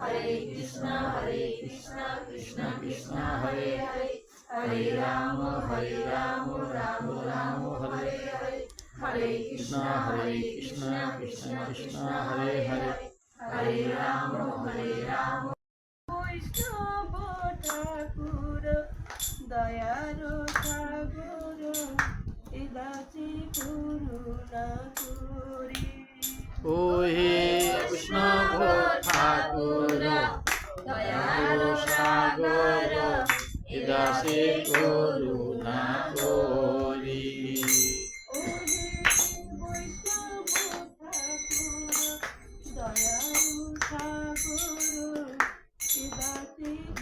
Hare Krishna, Hare Krishna, Krishna Krishna, Hare Hare. Hare Rama, Hare Rama, Rama Rama, Hare Hare. Hare Krishna, Hare Krishna, Krishna Krishna, Hare Hare. Hare Rama, Hare Rama. দয়ারো ঠাকুর এদাচি করুণা করি ও হে কৃষ্ণ ঠাকুর দয়াল সাগর দাসে করুণা করি।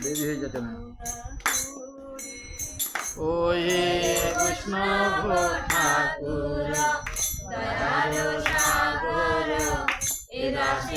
দেরি হয়ে যেতে না। ও হে কৃষ্ণ ঠাকুর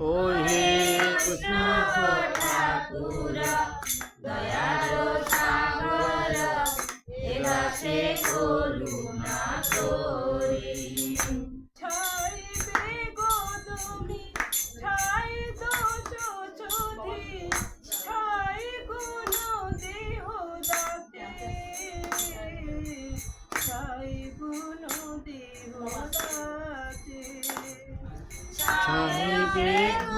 ও হে কৃষ্ণ ঠাকুর দয়ার সাগর এবাসে করুণা করি। ছাইবে গো তুমি ছাই দোষ চোধি ছাই গুণ দেহ দাতে। ছাই গুণ দেহ দাতে। 자이백 네.